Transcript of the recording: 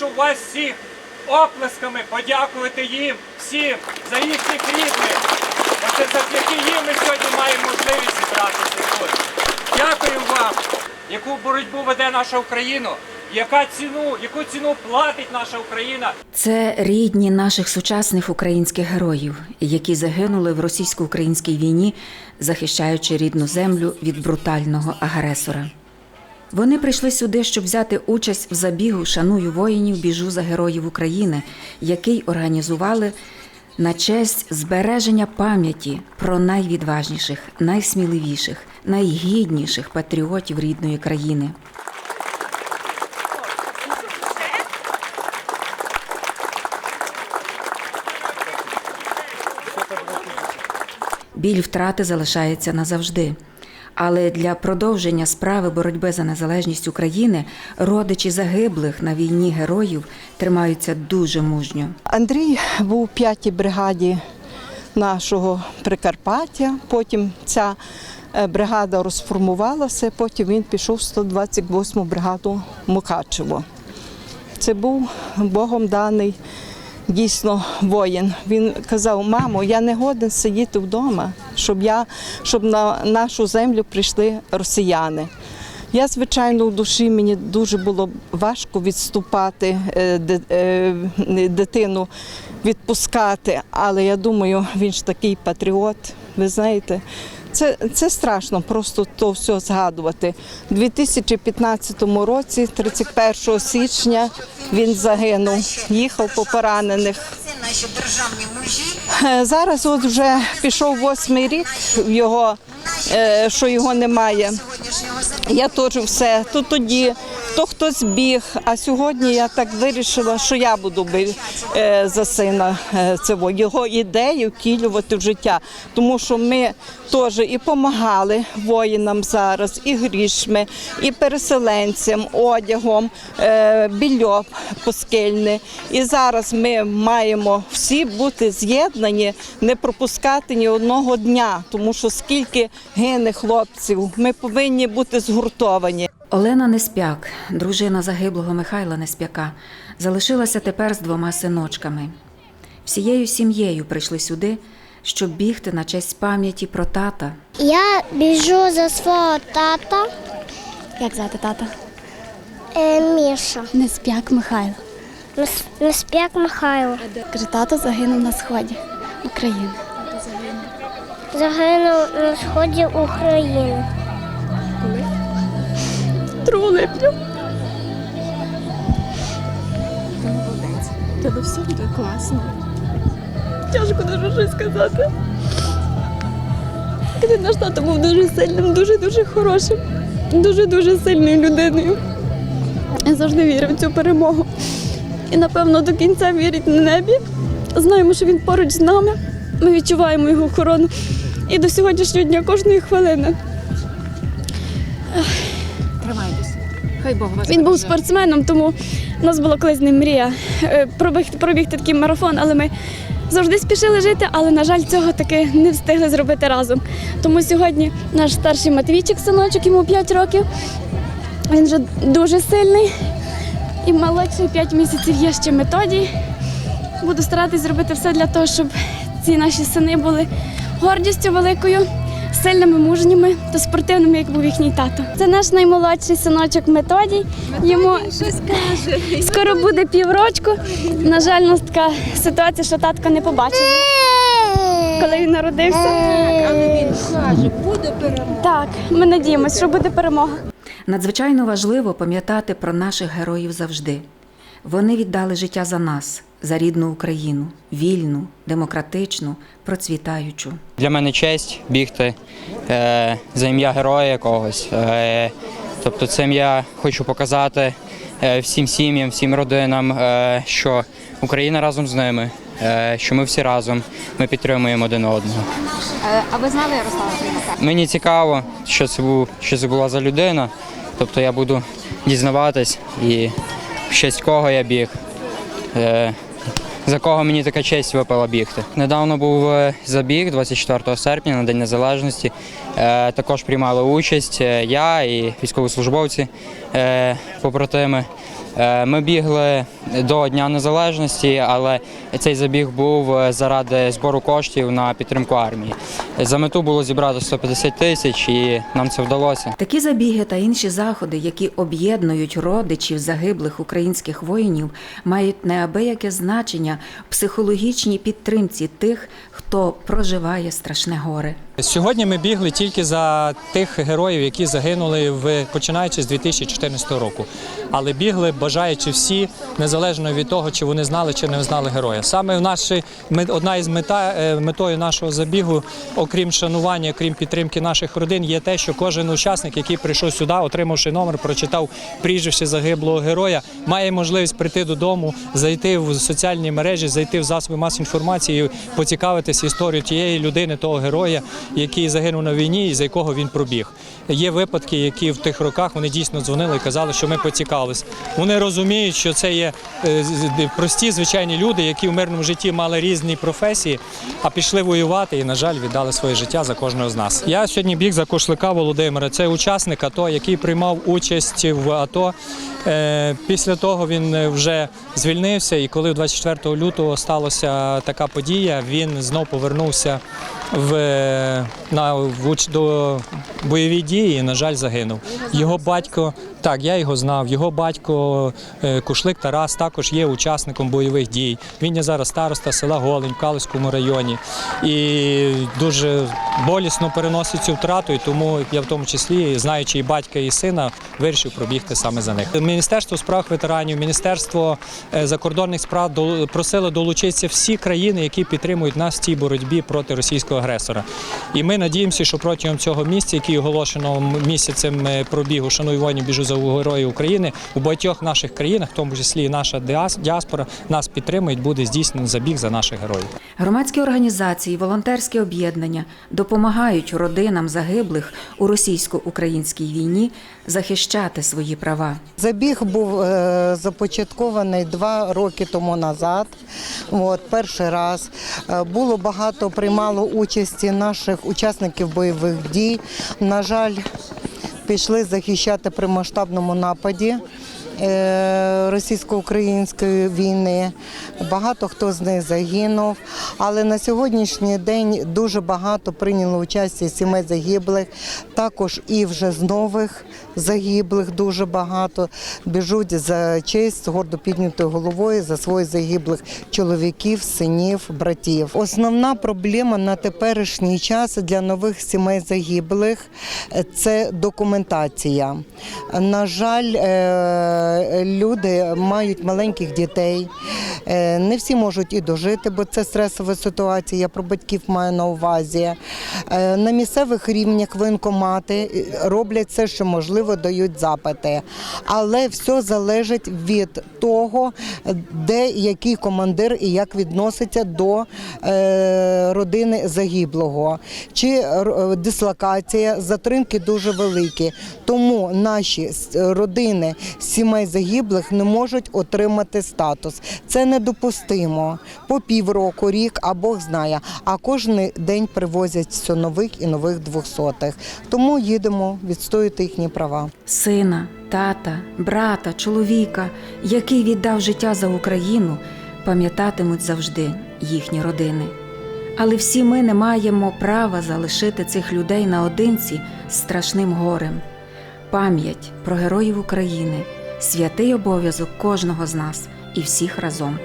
прошу вас всіх оплесками подякувати їм всім за їхніх рідних. Оце завдяки їм ми сьогодні маємо можливість зібратися тут. Дякую вам, яку боротьбу веде наша Україна, яка ціну, яку ціну платить наша Україна. Це рідні наших сучасних українських героїв, які загинули в російсько-українській війні, захищаючи рідну землю від брутального агресора. Вони прийшли сюди, щоб взяти участь в забігу Шаную воїнів, біжу за героїв України, який організували на честь збереження пам'яті про найвідважніших, найсміливіших, найгідніших патріотів рідної країни. Біль втрати залишається назавжди. Але для продовження справи боротьби за незалежність України родичі загиблих на війні героїв тримаються дуже мужньо. Андрій був у п'ятій бригаді нашого Прикарпаття. Потім ця е, бригада розформувалася, потім він пішов в 128 бригаду Мукачево. Це був Богом даний дійсно воїн. Він казав: мамо, я не годен сидіти вдома, щоб я щоб на нашу землю прийшли росіяни. Я, звичайно, в душі мені дуже було важко відступати, е, е, дитину відпускати, але я думаю, він ж такий патріот. Ви знаєте, це, це страшно просто то все згадувати. У 2015 році, 31 січня, він загинув, їхав по поранених. Е, Зараз от вже пішов восьмий рік його, е, що його немає. Я теж все. То тоді хто хто збіг, а сьогодні я так вирішила, що я буду би, е, за сина е, цього його ідеї втілювати в життя. Тому що ми теж і допомагали воїнам зараз, і грішми, і переселенцям, одягом, е, більо поскельне. І зараз ми маємо всі бути з'єднані, не пропускати ні одного дня, тому що скільки гине хлопців, ми повинні бути згуртовані. Олена Неспяк, дружина загиблого Михайла Неспяка, залишилася тепер з двома синочками. Всією сім'єю прийшли сюди, щоб бігти на честь пам'яті про тата, Я біжу за свого тата Як звати тата? е, Міша. Неспяк Михайло. Нес- Неспяк Михайло. Каже, тато загинув на сході України. Загинув на сході України. 2 липня. Тебе все буде класно. Тяжко дуже щось сказати. Коли наш тато був дуже сильним, дуже-дуже хорошим, дуже-дуже сильною людиною. Я завжди вірив в цю перемогу. І, напевно, до кінця вірить на небі. Знаємо, що він поруч з нами. Ми відчуваємо його охорону. І до сьогоднішнього дня кожної хвилини. Хай Бог вас Він був береже. спортсменом, тому у нас була колись ним мрія е, пробігти, пробігти такий марафон, але ми завжди спішили жити, але, на жаль, цього таки не встигли зробити разом. Тому сьогодні наш старший Матвійчик, синочок, йому 5 років. Він вже дуже сильний. І молодший 5 місяців є ще методій. Буду старатись зробити все для того, щоб ці наші сини були гордістю великою, сильними, мужніми та спортивними, як був їхній тато. Це наш наймолодший синочок Методій. Йому скоро буде піврочку. На жаль, у нас така ситуація, що татка не побачив, коли він народився. Але він каже, буде перемога. Так, ми надіємося, що буде перемога. Надзвичайно важливо пам'ятати про наших героїв завжди. Вони віддали життя за нас, за рідну Україну, вільну, демократичну, процвітаючу. Для мене честь бігти е, за ім'я героя якогось. Е, тобто, цим я хочу показати е, всім сім'ям, всім родинам, е, що Україна разом з ними, е, що ми всі разом, ми підтримуємо один одного. Е, А ви знали Ярослава Климака? Мені цікаво, що це був, що це була за людина. Тобто я буду дізнаватись і в честь кого я біг. За кого мені така честь випала бігти. Недавно був е, забіг 24 серпня на День Незалежності. Е, Також приймали участь е, я і військовослужбовці побратими. Е, Ми бігли до Дня Незалежності, але цей забіг був е, заради збору коштів на підтримку армії. За мету було зібрати 150 тисяч, і нам це вдалося. Такі забіги та інші заходи, які об'єднують родичів загиблих українських воїнів, мають неабияке значення в психологічній підтримці тих, хто проживає страшне горе. Сьогодні ми бігли тільки за тих героїв, які загинули в починаючи з 2014 року. Але бігли бажаючи всі, незалежно від того, чи вони знали чи не знали героя. Саме в нашій ми- одна із мета е, метою нашого забігу, окрім шанування, окрім підтримки наших родин, є те, що кожен учасник, який прийшов сюди, отримавши номер, прочитав прізвище загиблого героя, має можливість прийти додому, зайти в соціальні мережі, зайти в засоби масової інформації, і поцікавитися історією тієї людини, того героя, який загинув на війні і за якого він пробіг. Є випадки, які в тих роках вони дійсно дзвонили і казали, що ми поцікавились. Вони розуміють, що це є е, прості звичайні люди, які в мирному житті мали різні професії, а пішли воювати і, на жаль, віддали своє життя за кожного з нас. Я сьогодні біг за Кошлика Володимира. Це учасник АТО, який приймав участь в АТО. Е, Після того він е, вже звільнився, і коли 24 лютого сталася така подія, він знов повернувся в, на, до бойові дії на жаль, загинув. Його батько, так, я його знав. Його батько е, Кушлик Тарас також є учасником бойових дій. Він є зараз староста села Голень в Калицькому районі. І дуже болісно переносить цю втрату, і тому я в тому числі, знаючи і батька, і сина, вирішив пробігти саме за них. Міністерство справ ветеранів, Міністерство е, закордонних справ просили долучитися всі країни, які підтримують нас в цій боротьбі проти російського агресора. І ми надіємося, що протягом цього місяця, який оголошено місяцем е, пробігу «Шануй воїнів, біжу за героїв України, у багатьох наших країнах, в тому числі і наша діаспора, нас підтримують, буде здійснено забіг за наших героїв. Громадські організації, волонтерські об'єднання допомагають родинам загиблих у російсько-українській війні захищати свої права. Забіг був е, започаткований два роки тому назад. От, перший раз Е, було багато приймало участі наших учасників бойових дій. На жаль, пішли захищати при масштабному нападі. Е, Російсько-української війни багато хто з них загинув, але на сьогоднішній день дуже багато прийняло участь сімей загиблих, також і вже з нових загиблих дуже багато біжуть за честь гордо піднятою головою за своїх загиблих чоловіків, синів, братів. Основна проблема на теперішній час для нових сімей загиблих це документація. На жаль, е, люди мають маленьких дітей. Е, Не всі можуть і дожити, бо це стресова ситуація. Я про батьків маю на увазі. Е, На місцевих рівнях воєнкомати е, роблять все, що можливо, дають запити. Але все залежить від того, де який командир і як відноситься до е, родини загиблого. Чи е, дислокація, затримки дуже великі. Тому наші родини сімей загиблих не можуть отримати статус. Це недопустимо. По півроку, рік, а Бог знає. А кожен день привозять все нових і нових двохсотих. Тому їдемо відстоювати їхні права. Сина, тата, брата, чоловіка, який віддав життя за Україну, пам'ятатимуть завжди їхні родини. Але всі ми не маємо права залишити цих людей наодинці з страшним горем. Пам'ять про героїв України святий обов'язок кожного з нас і всіх разом.